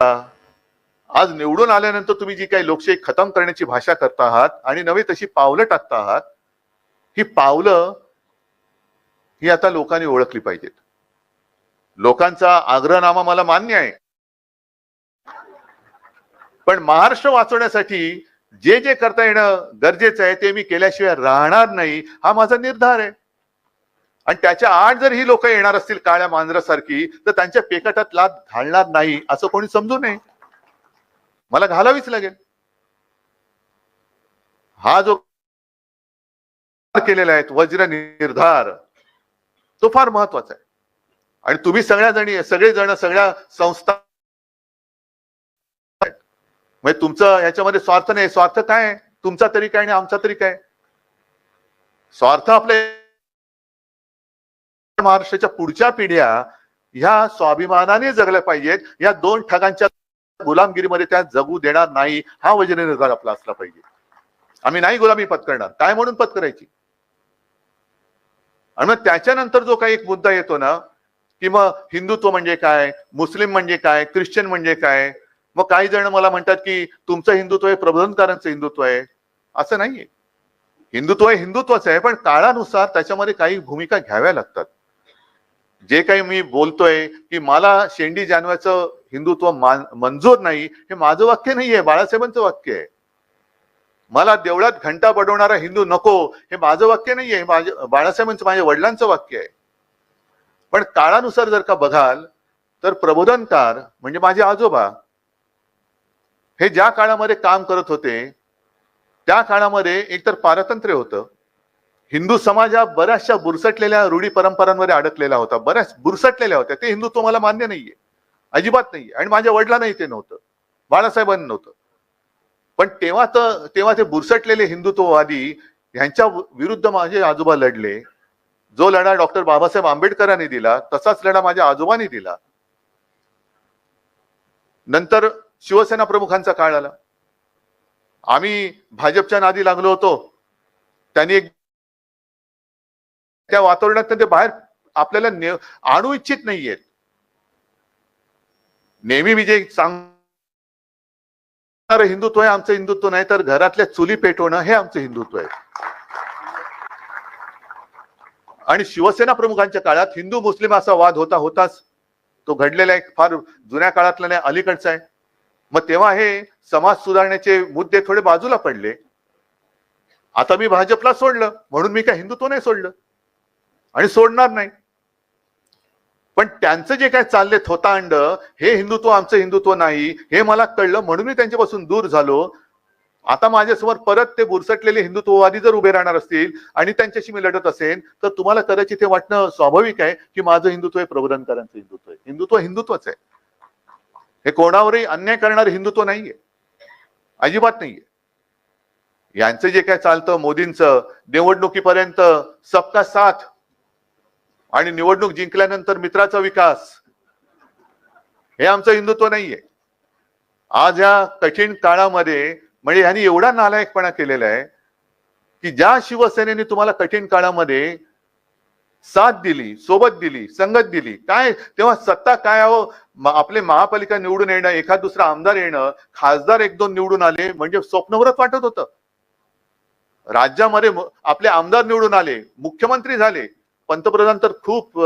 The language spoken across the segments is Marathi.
आज निवडून आल्यानंतर तुम्ही जी काही लोकशाही खतम करण्याची भाषा करता आहात आणि नवी तशी पावलं टाकता आहात ही पावलं ही आता लोकांनी ओळखली पाहिजेत. लोकांचा आग्रहनामा मला मान्य आहे. पण महाराष्ट्र वाचवण्यासाठी जे जे करता येणं गरजेचं आहे ते मी केल्याशिवाय राहणार नाही हा माझा निर्धार आहे. आणि त्याच्या आड जर ही लोक येणार असतील काळ्या मांजरासारखी तर त्यांच्या पेकटात लाद घालणार नाही असं कोणी समजू नये. मला घालावीच लागेल. हा जो केलेला आहे वज्र निर्धार तो फार महत्त्वाचा आहे. आणि तुम्ही सगळ्या जणी सगळे जण सगळ्या संस्था म्हणजे तुमचं याच्यामध्ये स्वार्थ नाही. स्वार्थ काय आहे? तुमचा तरी काय आणि आमचा तरी काय? स्वार्थ आपले महाराष्ट्राच्या पुढच्या पिढ्या ह्या स्वाभिमानाने जगल्या पाहिजेत. या दोन ठगांच्या गुलामगिरीमध्ये त्या जगू देणार नाही हा वजन निर्धार आपला असला पाहिजे. आम्ही नाही गुलामी पत्करणार काय म्हणून पत्करायची आणि मग त्याच्यानंतर जो काही एक मुद्दा येतो ना की मग हिंदुत्व म्हणजे काय? मुस्लिम म्हणजे काय? ख्रिश्चन म्हणजे काय? मग काही जण मला म्हणतात की तुमचं हिंदुत्व हे प्रबोधनकारांचं हिंदुत्व आहे. असं नाहीये. हिंदुत्व हे हिंदुत्वच आहे पण काळानुसार त्याच्यामध्ये काही भूमिका घ्याव्या लागतात. जे काही मी बोलतोय की मला शेंडी जानवाचं हिंदुत्व मंजूर नाही हे माझं वाक्य नाहीये बाळासाहेबांचं वाक्य आहे. मला देवळात घंटा बडवणारा हिंदू नको हे माझं वाक्य नाहीये हे माझ्या बाळासाहेबांचं माझ्या वडिलांचं वाक्य आहे. पण काळानुसार जर का बघाल तर प्रबोधनकार म्हणजे माझे आजोबा हे ज्या काळामध्ये काम करत होते त्या काळामध्ये एकतर पारतंत्र्य होतं हिंदू समाज हा बऱ्याचशा बुरसटलेल्या रूढी परंपरांमध्ये अडकलेला होता. बऱ्याच बुरसटलेल्या होत्या. ते हिंदुत्व मला मान्य नाहीये. अजिबात नाहीये. आणि माझ्या वडिलांनाही ते नव्हतं. बाळासाहेबांनी नव्हतं. पण तेव्हा तर तेव्हा ते बुरसटलेले हिंदुत्ववादी ह्यांच्या विरुद्ध माझे आजोबा लढले. जो लढा डॉक्टर बाबासाहेब आंबेडकरांनी दिला तसाच लढा माझ्या आजोबांनी दिला. नंतर शिवसेना प्रमुखांचा काळ आला. आम्ही भाजपच्या नादी लागलो होतो. त्यांनी एक त्या वातावरणात ते बाहेर आपल्याला ने- आणू इच्छित नाहीयेत. नेहमी विजय सांग हिंदुत्व आहे आमचं हिंदुत्व नाही तर घरातल्या चुली पेटवणं हे आमचं हिंदुत्व आहे. आणि शिवसेना प्रमुखांच्या काळात हिंदू मुस्लिम असा वाद होता होताच. तो घडलेला एक फार जुन्या काळातला नाही अलीकडचा आहे. मग तेव्हा हे समाज सुधारण्याचे मुद्दे थोडे बाजूला पडले. आता मी भाजपला सोडलं म्हणून मी काय हिंदुत्व नाही सोडलं. आणि सोडणार नाही. पण त्यांचं जे काय चालले थोतांड हे हिंदुत्व आमचं हिंदुत्व नाही हे मला कळलं म्हणून मी त्यांच्यापासून दूर झालो. आता माझ्यासमोर परत ते बुरसटलेले हिंदुत्ववादी जर उभे राहणार असतील आणि त्यांच्याशी मी लढत असेल तर तुम्हाला कदाचित हे वाटणं स्वाभाविक आहे की माझं हिंदुत्व हे प्रबोधनकारांचं हिंदुत्व आहे. हिंदुत्व हिंदुत्वच आहे. हे कोणावरही अन्याय करणारं हिंदुत्व नाहीये. अजिबात नाहीये. यांचं जे काय चालतं मोदींचं निवडणुकीपर्यंत सबका साथ आणि निवडणूक जिंकल्यानंतर मित्राचा विकास. हे आमचं हिंदुत्व नाहीये. आज या कठीण काळामध्ये म्हणजे यांनी एवढा नालायकपणा केलेला आहे की ज्या शिवसेनेने तुम्हाला कठीण काळामध्ये साथ दिली सोबत दिली संगत दिली काय तेव्हा सत्ता काय हवं आपले महापालिका निवडून येणं एखाद दुसरा आमदार येणं खासदार एक दोन निवडून आले म्हणजे स्वप्नवरच वाटत होतं. राज्यामध्ये आपले आमदार निवडून आले मुख्यमंत्री झाले पंतप्रधान तर खूप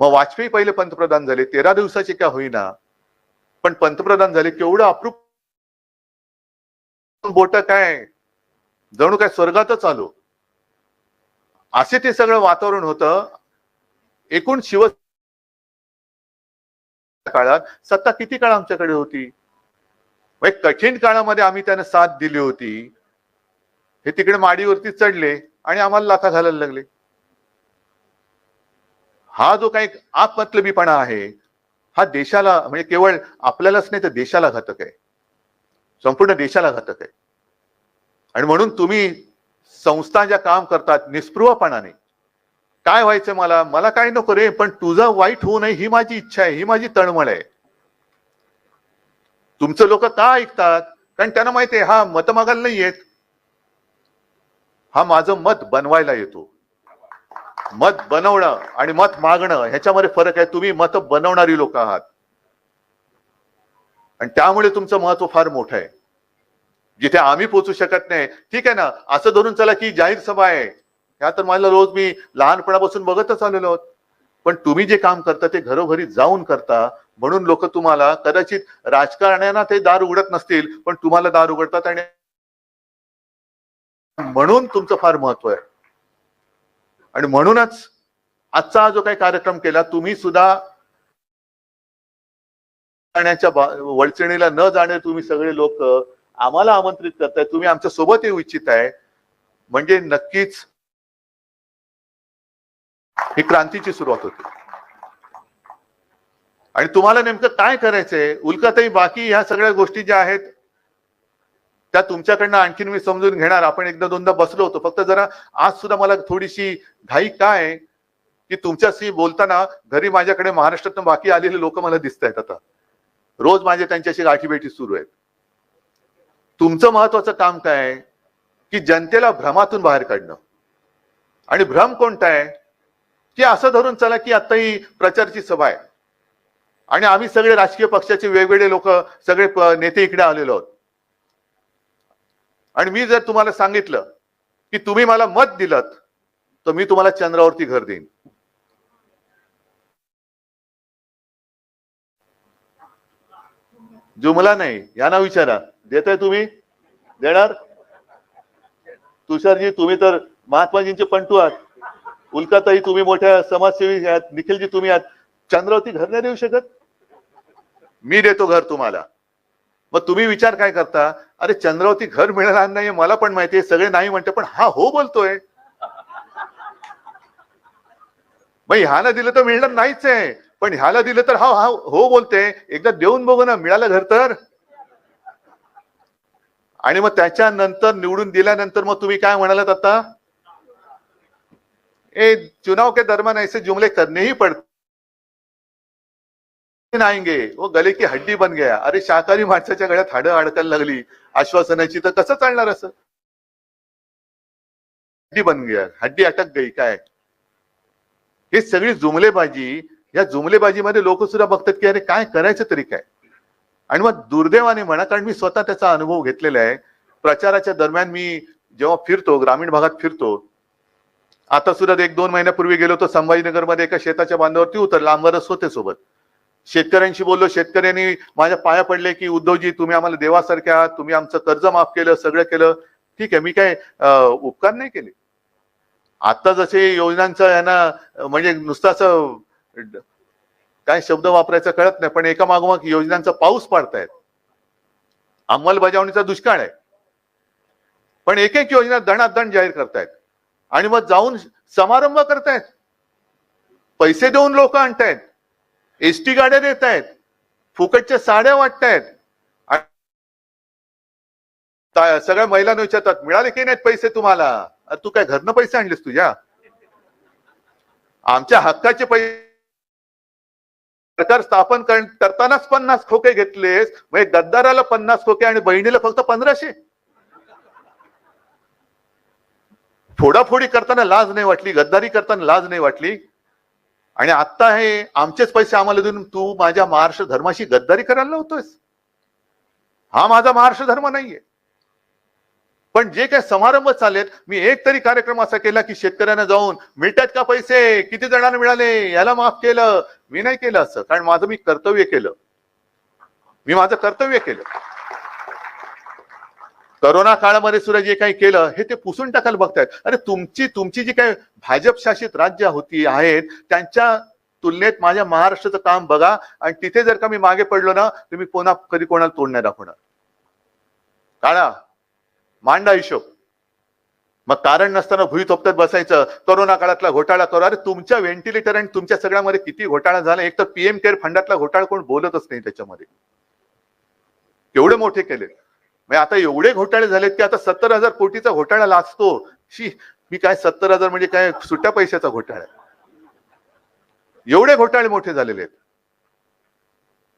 मग वाजपेयी पहिले पंतप्रधान झाले तेरा दिवसाचे का होईना. पण पंतप्रधान झाले केवढं अप्रूप बोट काय? जणू काय स्वर्गातच आलो. असे ते सगळं वातावरण होतं. एकूण शिव काळात सत्ता किती काळ आमच्याकडे होती? कठीण काळामध्ये आम्ही त्यांना साथ दिली होती. हे तिकडे माडीवरती चढले. आणि आम्हाला लाथा घालायला लागले. हा जो काही आपतलबीपणा आहे हा देशाला म्हणजे केवळ आपल्यालाच नाही तर देशाला घातक आहे. संपूर्ण देशाला घातक आहे. आणि म्हणून तुम्ही संस्था ज्या काम करतात निस्पृहपणाने काय व्हायचं मला? मला काय नको रे पण तुझं वाईट होऊ नये ही माझी इच्छा आहे ही माझी तळमळ आहे. तुमचं लोक का ऐकतात? कारण त्यांना माहिती आहे हा मत मागायला नाही येत हा माझं मत बनवायला येतो. मत बनवणं आणि मत मागणं ह्याच्यामध्ये फरक आहे. तुम्ही मत बनवणारी लोक आहात. आणि त्यामुळे तुमचं महत्त्व फार मोठं आहे. जिथे आम्ही पोचू शकत नाही. ठीक आहे ना? असं धरून चला की जाहीर सभा आहे. ह्या तर मला रोज मी लहानपणापासून बघतच आलेलो आहोत. पण तुम्ही जे काम करता ते घरोघरी जाऊन करता. म्हणून लोक तुम्हाला कदाचित राजकारण्यांना ते दार उघडत नसतील पण तुम्हाला दार उघडतात आणि म्हणून तुमचं फार महत्त्व आहे. आणि म्हणूनच आजचा हा जो काही कार्यक्रम केला तुम्ही सुद्धा जाण्याच्या वळचणीला न जाणे तुम्ही सगळे लोक आम्हाला आमंत्रित करताय तुम्ही आमच्यासोबत येऊ इच्छित आहे. म्हणजे नक्कीच ही क्रांतीची सुरुवात होती. आणि तुम्हाला नेमकं काय करायचंय? उल्काताई बाकी ह्या सगळ्या गोष्टी ज्या आहेत त्या तुमच्याकडनं आणखीन मी समजून घेणार. आपण एकदा दोनदा बसलो होतो. फक्त जरा आज सुद्धा मला थोडीशी घाई काय आहे, की तुमच्याशी बोलताना घरी माझ्याकडे महाराष्ट्रातून बाकी आलेले लोक मला दिसत आहेत आता. रोज माझ्या त्यांच्याशी गाठीभेटी सुरू आहेत. तुमचं महत्वाचं काम काय आहे? की जनतेला भ्रमातून बाहेर काढणं. आणि भ्रम कोणता आहे? की असं धरून चला की आता ही प्रचारची सभा आहे. आणि आम्ही सगळे राजकीय पक्षाचे वेगवेगळे लोक सगळे नेते इकडे आलेलो आहोत. आणि मी जर तुम्हाला सांगितलं की तुम्ही मला मत दिलं तर मी तुम्हाला चंद्रावरती घर देईन. जुमला नाही यांना विचारा. देताय तुम्ही? देणार? तुषारजी तुम्ही तर महात्माजींचे पंटू आहात. उल्काताई तुम्ही मोठ्या समाजसेवी आहात. निखिलजी तुम्ही आहात. चंद्रावरती घर नाही देऊ शकत? मी देतो घर तुम्हाला. मग तुम्ही विचार काय करता? अरे चंद्रावती घर मिळणार नाही मला पण माहितीये सगळे नाही म्हणते पण हा हो बोलतोय. मग ह्याला दिलं तर मिळणार नाहीच आहे. पण ह्याला दिलं तर हा हा हो बोलते. एकदा देऊन बघू ना मिळालं घर तर. आणि मग त्याच्यानंतर निवडून दिल्यानंतर मग तुम्ही काय म्हणालात आता? ए चुनाव के दरम्यान ऐसे जुमले करणेही पडते. नाहींगे व गले की हड्डी बन गया। अरे शाकाहारी माणसाच्या गळ्यात हाडं अडकायला लागली. आश्वासनाची तर कसं चालणार असं? हड्डी बन गया हड्डी अटक गई काय? हे सगळी जुमलेबाजी या जुमलेबाजीमध्ये लोक सुद्धा बघतात की अरे काय करायचं तरी काय? आणि मग दुर्दैवाने म्हणा कारण मी स्वतः त्याचा अनुभव घेतलेला आहे. प्रचाराच्या दरम्यान मी जेव्हा फिरतो ग्रामीण भागात फिरतो आता सुद्धा एक दोन महिन्यापूर्वी गेलो तर संभाजीनगरमध्ये एका शेताच्या बांधावरती उतरला आमदारच होते सोबत. शेतकऱ्यांशी बोललो. शेतकऱ्यांनी माझ्या पाया पडले की उद्धवजी तुम्ही आम्हाला देवासारखे आहात. तुम्ही आमचं कर्ज माफ केलं सगळं केलं. ठीक आहे मी काय उपकार नाही केले. आता जसे योजनांचं यांना म्हणजे नुसताच काय शब्द वापरायचा कळत नाही पण एका मागोमाग योजनांचा पाऊस पाडतायत. अंमलबजावणीचा दुष्काळ आहे. पण एक एक योजना दणादण जाहीर करतायत. आणि मग जाऊन समारंभ करतायत. पैसे देऊन लोक आणतायत. एस टी गाड्या देत आहेत. फुकटच्या साड्या वाटतायत. सगळ्या महिलांना विचारतात मिळाले की नाहीत पैसे तुम्हाला? तू काय घरनं पैसे आणलेस तुझ्या आमच्या हक्काचे पैसे सरकार स्थापन करतानाच पन्नास खोके घेतलेस. म्हणजे गद्दाराला पन्नास खोके आणि बहिणीला फक्त पंधराशे. फोडाफोडी करताना लाज नाही वाटली गद्दारी करताना लाज नाही वाटली. आणि आता हे आमचेच पैसे आम्हाला देऊन तू माझ्या महाराष्ट्र धर्माशी गद्दारी करायला लावतोयस. हा माझा महाराष्ट्र धर्म नाहीये. पण जे काही समारंभ चालेत मी एक तरी कार्यक्रम असा केला की शेतकऱ्यांना जाऊन मिळतात का पैसे? किती जणांना मिळाले? याला माफ केलं. मी नाही केलं असं. कारण माझं मी कर्तव्य केलं. मी माझं कर्तव्य केलं. करोना काळामध्ये सुद्धा जे काही केलं हे ते पुसून टाकायला बघतायत. अरे तुमची तुमची जी काही भाजप शासित राज्य होती आहेत त्यांच्या तुलनेत माझ्या महाराष्ट्राचं काम बघा आणि तिथे जर का मी मागे पडलो ना तर मी पुन्हा कधी कोणाला तोड नाही दाखवणार. काळा मांडा हिशोब. मग कारण नसताना भुई थोपटत बसायचं करोना काळातला घोटाळा करू. अरे तुमच्या व्हेंटिलेटर आणि तुमच्या सगळ्यामध्ये किती घोटाळा झाला एक तर पीएम केअर फंडातला घोटाळा कोण बोलतच नाही त्याच्यामध्ये. केवढे मोठे केले म्हणजे आता एवढे घोटाळे झालेत की आता सत्तर हजार कोटीचा घोटाळा लाचतो. शी मी काय सत्तर हजार म्हणजे काय सुट्या पैशाचा घोटाळा आहे. एवढे घोटाळे मोठे झालेले आहेत.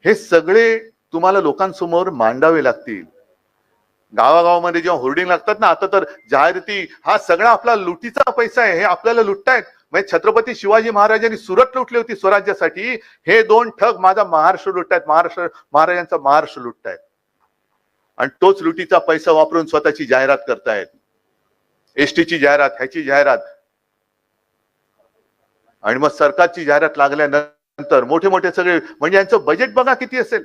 हे सगळे तुम्हाला लोकांसमोर मांडावे लागतील. गावागावामध्ये जेव्हा होर्डिंग लागतात ना आता तर जाहिराती हा सगळा आपला लुटीचा पैसा आहे हे आपल्याला लुटतायत. म्हणजे छत्रपती शिवाजी महाराजांनी सुरत लुटली होती स्वराज्यासाठी. हे दोन ठग माझा महाराष्ट्र लुटतायत महाराष्ट्र महाराजांचा महाराष्ट्र लुटतायत. आणि तोच लुटीचा पैसा वापरून स्वतःची जाहिरात करतायत. एसटीची जाहिरात ह्याची जाहिरात. आणि मग सरकारची जाहिरात लागल्यानंतर मोठे मोठे सगळे म्हणजे यांचं बजेट बघा किती असेल.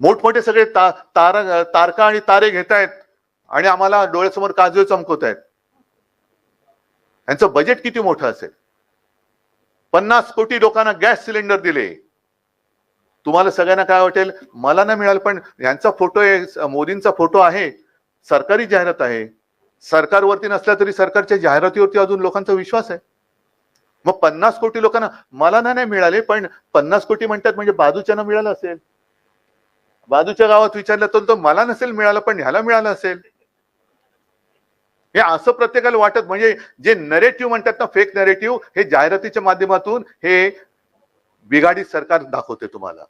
मोठमोठे सगळे ता, तारा तारका आणि तारे घेत आहेत आणि आम्हाला डोळ्यासमोर काजू चमकवत आहेत यांचं बजेट किती मोठं असेल. पन्नास कोटी लोकांना गॅस सिलेंडर दिले. तुम्हाला सगळ्यांना काय वाटेल? मला ना मिळालं पण यांचा फोटो आहे मोदींचा फोटो आहे सरकारी जाहिरात आहे. सरकारवरती नसल्या तरी सरकारच्या जाहिरातीवरती अजून लोकांचा विश्वास आहे. मग पन्नास कोटी लोकांना मला ना नाही मिळाले पण पन्नास कोटी म्हणतात म्हणजे बाजूच्यानं मिळालं असेल. बाजूच्या गावात विचारलं तर तो मला नसेल मिळालं पण ह्याला मिळालं असेल. हे असं प्रत्येकाला वाटत म्हणजे जे नरेटिव्ह म्हणतात ना फेक नरेटिव्ह हे जाहिरातीच्या माध्यमातून हे बिघाडी सरकार दाखवते तुम्हाला.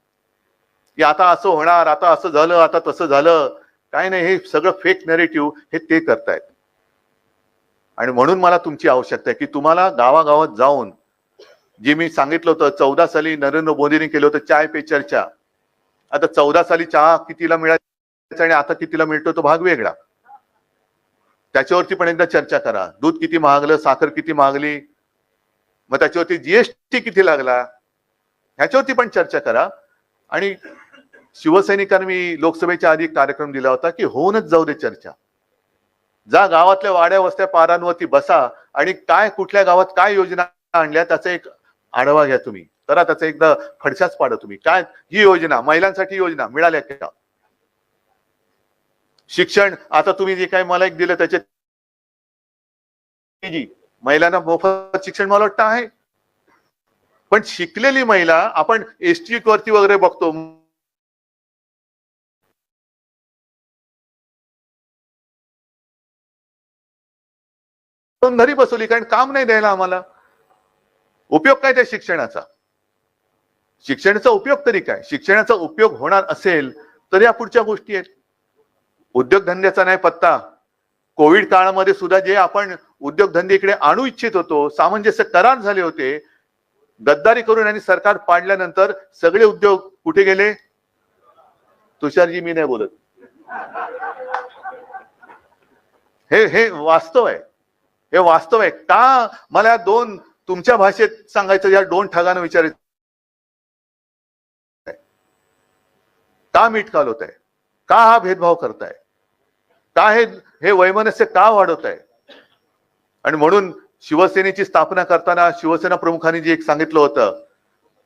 की आता असं होणार आता असं झालं आता तसं झालं. काय नाही हे सगळं फेक नरेटिव्ह हे ते करतायत. आणि म्हणून मला तुमची आवश्यकता आहे की तुम्हाला गावागावात जाऊन जे मी सांगितलं होतं चौदा साली नरेंद्र मोदींनी केलं होतं चाय पे चर्चा. आता चौदा साली चहा कितीला मिळायचा आणि आता कितीला मिळतो तो भाग वेगळा. त्याच्यावरती पण एकदा चर्चा करा. दूध किती महागलं साखर किती महागली. मग त्याच्यावरती जीएसटी किती लागला? ह्याच्यावरती पण चर्चा करा. आणि शिवसैनिकांनी मी लोकसभेच्या आधी एक कार्यक्रम दिला होता की होऊनच जाऊ दे चर्चा. जा गावातल्या वाड्या वस्त्या पारांवरती बसा आणि काय कुठल्या गावात काय योजना आणल्या त्याचा एक आढावा घ्या तुम्ही. करा त्याचा एकदा खडशाच पाडा तुम्ही. काय ही योजना महिलांसाठी योजना मिळाल्या का? शिक्षण आता तुम्ही जे काही मला एक दिलं त्याचे महिलांना मोफत शिक्षण मला वाटतं आहे. पण शिकलेली महिला आपण एसटी वरती वगैरे बघतो. घरी बसवली कारण काम नाही द्यायला आम्हाला. उपयोग काय त्या शिक्षणाचा? शिक्षणाचा उपयोग तरी काय? शिक्षणाचा उपयोग होणार असेल तर या पुढच्या गोष्टी आहेत. उद्योगधंद्याचा नाही पत्ता. कोविड काळामध्ये सुद्धा जे आपण उद्योगधंदे इकडे आणू इच्छित होतो सामंजस्य करार झाले होते गद्दारी करून आणि सरकार पाडल्यानंतर सगळे उद्योग कुठे गेले? तुषारजी मी नाही बोलत. हे हे वास्तव आहे. हे वास्तव आहे. का मला दोन तुमच्या भाषेत सांगायचं या दोन ठगानं विचारायचं? का मीठ कालवत आहे? का हा भेदभाव करताय? का हे हे वैमनस्य का वाढवत आहे आणि म्हणून शिवसेनेची स्थापना करताना शिवसेना प्रमुखांनी जे एक सांगितलं होतं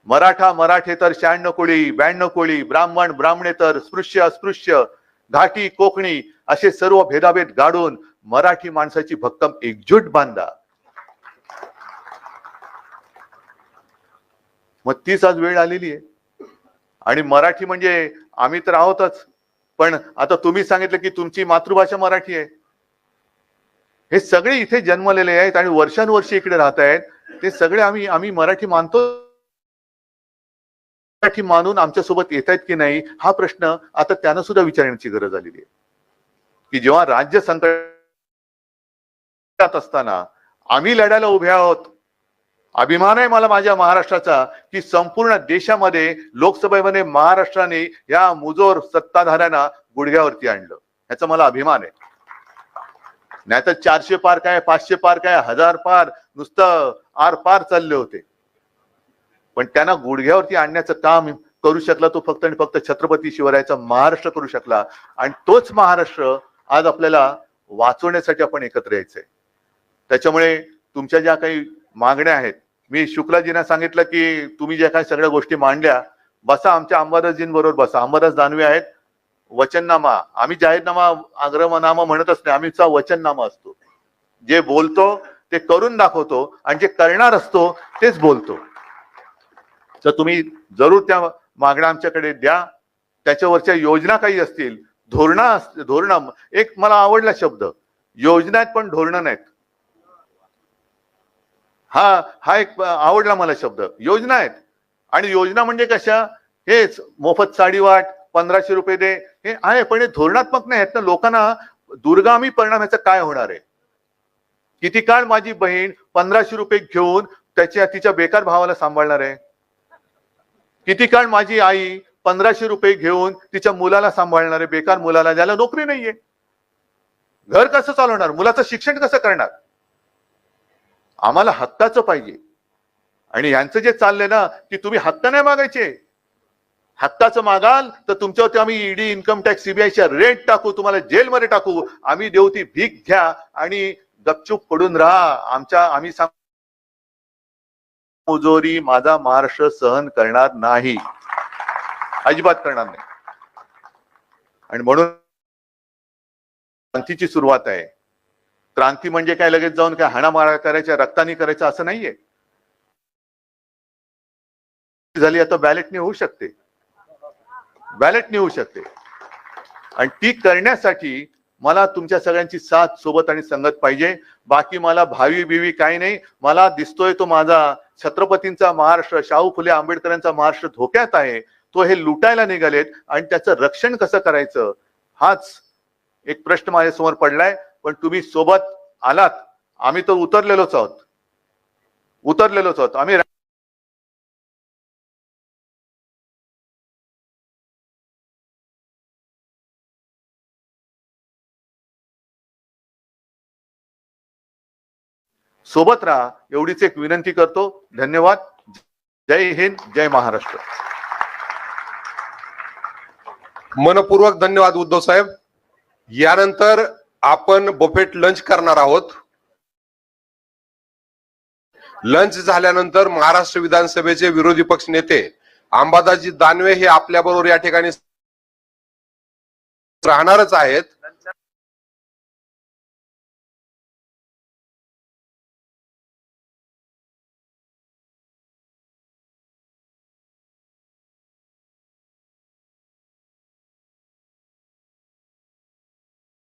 मराठा मराठेतर शहाण्णव कोळी ब्याण्णव कोळी ब्राह्मण ब्राह्मणेतर स्पृश्य अस्पृश्य घाटी कोकणी असे सर्व भेदाभेद गाडून मराठी माणसाची भक्कम एकजूट बांधा. मग तीच आज वेळ आलेली आहे. आणि मराठी म्हणजे आम्ही तर आहोतच पण आता तुम्ही सांगितलं की तुमची मातृभाषा मराठी आहे. हे सगळे इथे जन्मलेले आहेत आणि वर्षानुवर्ष इकडे राहत आहेत. ते सगळे आम्ही आम्ही मराठी मानतो. मराठी मानून आमच्यासोबत येत आहेत की नाही हा प्रश्न आता त्यांना सुद्धा विचारण्याची गरज आलेली आहे. की जेव्हा राज्य संकट असताना आम्ही लढायला उभे आहोत. अभिमान आहे मला माझ्या महाराष्ट्राचा की संपूर्ण देशामध्ये लोकसभेमध्ये महाराष्ट्राने या मुजोर सत्ताधाऱ्यांना गुडघ्यावरती आणलं. ह्याचा मला अभिमान आहे. नाहीतर चारशे पार काय पाचशे पार काय हजार पार नुसतं आर पार चालले होते. पण त्यांना गुडघ्यावरती आणण्याचं काम करू शकला तो फक्त आणि फक्त छत्रपती शिवरायाचा महाराष्ट्र करू शकला. आणि तोच महाराष्ट्र आज आपल्याला वाचवण्यासाठी आपण एकत्र यायचंय. त्याच्यामुळे तुमच्या ज्या काही मागण्या आहेत मी शुक्लाजींना सांगितलं की तुम्ही ज्या काही सगळ्या गोष्टी मांडल्या बसा आमच्या अंबादासजींबरोबर बसा. अंबादास दानवे आहेत वचननामा. आम्ही जाहीरनामा आग्रहनामा म्हणतच नाही आम्हीचा वचननामा असतो. जे बोलतो ते करून दाखवतो आणि जे करणार असतो तेच बोलतो. तर तुम्ही जरूर त्या मागण्या आमच्याकडे द्या. त्याच्यावरच्या योजना काही असतील धोरणा धोरण एक मला आवडला शब्द. योजना आहेत पण धोरणं नाहीत. हा हा एक आवडला मला शब्द. योजना आहेत. आणि योजना म्हणजे कशा? हेच मोफत साडी वाट पंधराशे रुपये दे. हे आहे पण हे धोरणात्मक नाही आहेत ना. लोकांना दुर्गामी परिणाम याचा काय होणार आहे? किती काळ माझी बहीण पंधराशे रुपये घेऊन त्याच्या तिच्या बेकार भावाला सांभाळणार आहे? किती काळ माझी आई पंधराशे रुपये घेऊन तिच्या मुलाला सांभाळणार आहे? बेकार मुलाला ज्याला नोकरी नाहीये. घर कसं चालवणार? मुलाचं शिक्षण कसं करणार? आम्हाला हक्काचं पाहिजे. आणि यांचं जे चाललंय ना की तुम्ही हक्क नाही मागायचे. हक्काचं मागाल तर तुमच्यावरती आम्ही ईडी इन्कम टॅक्स सीबीआयच्या रेट टाकू तुम्हाला जेलमध्ये टाकू. आम्ही देऊ ती भीक घ्या आणि गपचूप पडून राहा. आमच्या आम्ही सांग मुजोरी माझा महाराष्ट्र सहन करणार नाही. अजिबात करणार नाही. आणि म्हणून क्रांतीची सुरुवात आहे. क्रांती म्हणजे काय? लगेच जाऊन काय हाणामारा करायच्या रक्तानी करायचं असं नाहीये. झाली आता बॅलेटने होऊ शकते. बॅलेट नेऊ शकते आणि ती करण्यासाठी मला तुमच्या सगळ्यांची साथ सोबत आणि संगत पाहिजे. बाकी मला भावी बिवी काही नाही. मला दिसतोय तो माझा छत्रपतींचा महाराष्ट्र शाहू फुले आंबेडकरांचा महाराष्ट्र धोक्यात आहे. तो हे लुटायला निघालेत आणि त्याचं रक्षण कसं करायचं? हाच एक प्रश्न माझ्यासमोर पडलाय. पण तुम्ही सोबत आलात. आम्ही तर उतरलेलोच आहोत. उतरलेलोच आहोत. आम्ही सोबत राहा. एवढीच एक विनंती करतो. धन्यवाद. जय हिंद जय महाराष्ट्र. मनपूर्वक धन्यवाद उद्धव साहेब. यानंतर आपण बफेट लंच करणार आहोत. लंच झाल्यानंतर महाराष्ट्र विधानसभेचे विरोधी पक्ष नेते अंबादाजी दानवे हे आपल्या बरोबर या ठिकाणी राहणारच आहेत.